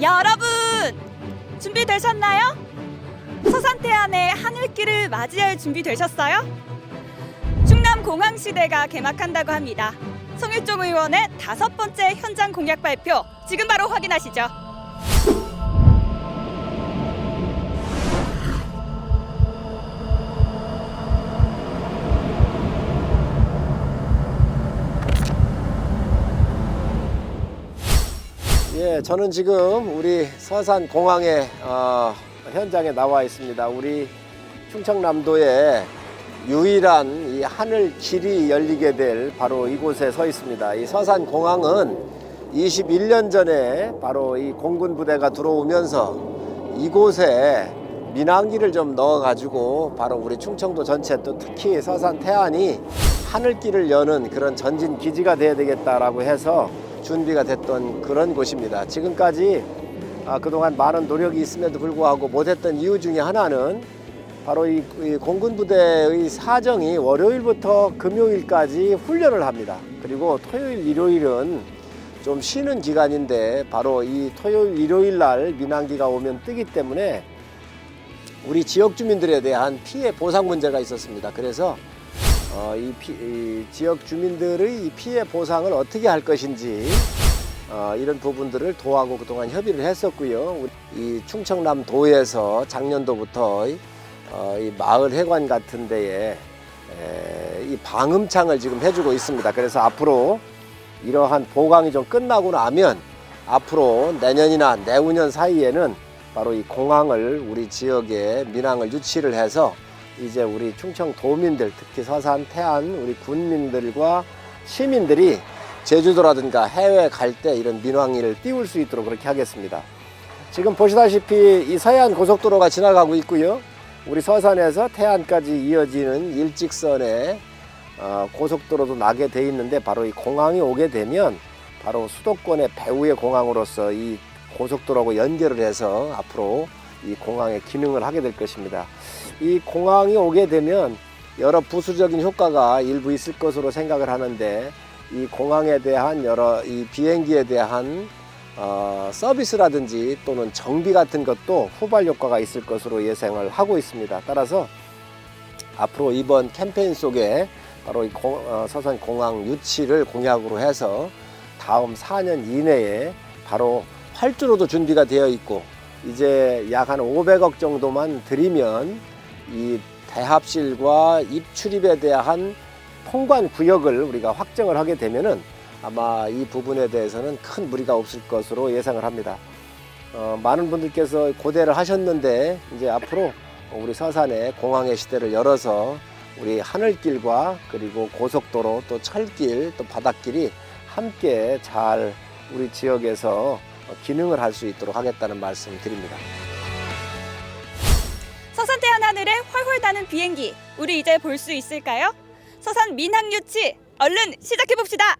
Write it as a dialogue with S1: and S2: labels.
S1: 여러분 준비되셨나요? 서산태안의 하늘길을 맞이할 준비 되셨어요? 충남 공항 시대가 개막한다고 합니다. 송일종 의원의 다섯 번째 현장 공약 발표 지금 바로 확인하시죠.
S2: 예, 저는 지금 우리 서산 공항의 어, 현장에 나와 있습니다. 우리 충청남도의 유일한 이 하늘 길이 열리게 될 바로 이곳에 서 있습니다. 이 서산 공항은 21년 전에 바로 이 공군 부대가 들어오면서 이곳에 민항기를 좀 넣어가지고 바로 우리 충청도 전체 또 특히 서산 태안이 하늘길을 여는 그런 전진 기지가 돼야 되겠다라고 해서 준비가 됐던 그런 곳입니다. 지금까지 아, 그동안 많은 노력이 있음에도 불구하고 못했던 이유 중에 하나는 바로 이, 이 공군 부대의 사정이 월요일부터 금요일까지 훈련을 합니다. 그리고 토요일, 일요일은 좀 쉬는 기간인데 바로 이 토요일, 일요일 날 민항기가 오면 뜨기 때문에 우리 지역 주민들에 대한 피해 보상 문제가 있었습니다. 그래서 어, 이, 피, 이 지역 주민들의 이 피해 보상을 어떻게 할 것인지 어, 이런 부분들을 도하고 그동안 협의를 했었고요. 이 충청남도에서 작년도부터 이, 어, 이 마을 회관 같은 데에 에, 이 방음창을 지금 해주고 있습니다. 그래서 앞으로 이러한 보강이 좀 끝나고 나면 앞으로 내년이나 내후년 사이에는 바로 이 공항을 우리 지역에 민항을 유치를 해서 이제 우리 충청 도민들 특히 서산 태안 우리 군민들과 시민들이 제주도라든가 해외 갈 때 이런 민항기를 띄울 수 있도록 그렇게 하겠습니다. 지금 보시다시피 이 서해안 고속도로가 지나가고 있고요. 우리 서산에서 태안까지 이어지는 일직선의 어, 고속도로도 나게 돼 있는데 바로 이 공항이 오게 되면 바로 수도권의 배후의 공항으로서 이 고속도로하고 연결을 해서 앞으로 이 공항의 기능을 하게 될 것입니다. 이 공항이 오게 되면 여러 부수적인 효과가 일부 있을 것으로 생각을 하는데 이 공항에 대한 여러 이 비행기에 대한 어, 서비스라든지 또는 정비 같은 것도 후발 효과가 있을 것으로 예상을 하고 있습니다. 따라서 앞으로 이번 캠페인 속에 바로 이 공- 어, 서산 공항 유치를 공약으로 해서 다음 4년 이내에 바로 활주로도 준비가 되어 있고 이제 약 한 500억 정도만 들이면 이 대합실과 입출입에 대한 통관 구역을 우리가 확정을 하게 되면은 아마 이 부분에 대해서는 큰 무리가 없을 것으로 예상을 합니다. 어, 많은 분들께서 고대를 하셨는데 이제 앞으로 우리 서산에 공항의 시대를 열어서 우리 하늘길과 그리고 고속도로 또 철길 또 바닷길이 함께 잘 우리 지역에서 기능을 할 수 있도록 하겠다는 말씀 드립니다.
S1: 서산 태안 하늘에 훨훨 다는 비행기 우리 이제 볼 수 있을까요? 서산 민항 유치 얼른 시작해 봅시다.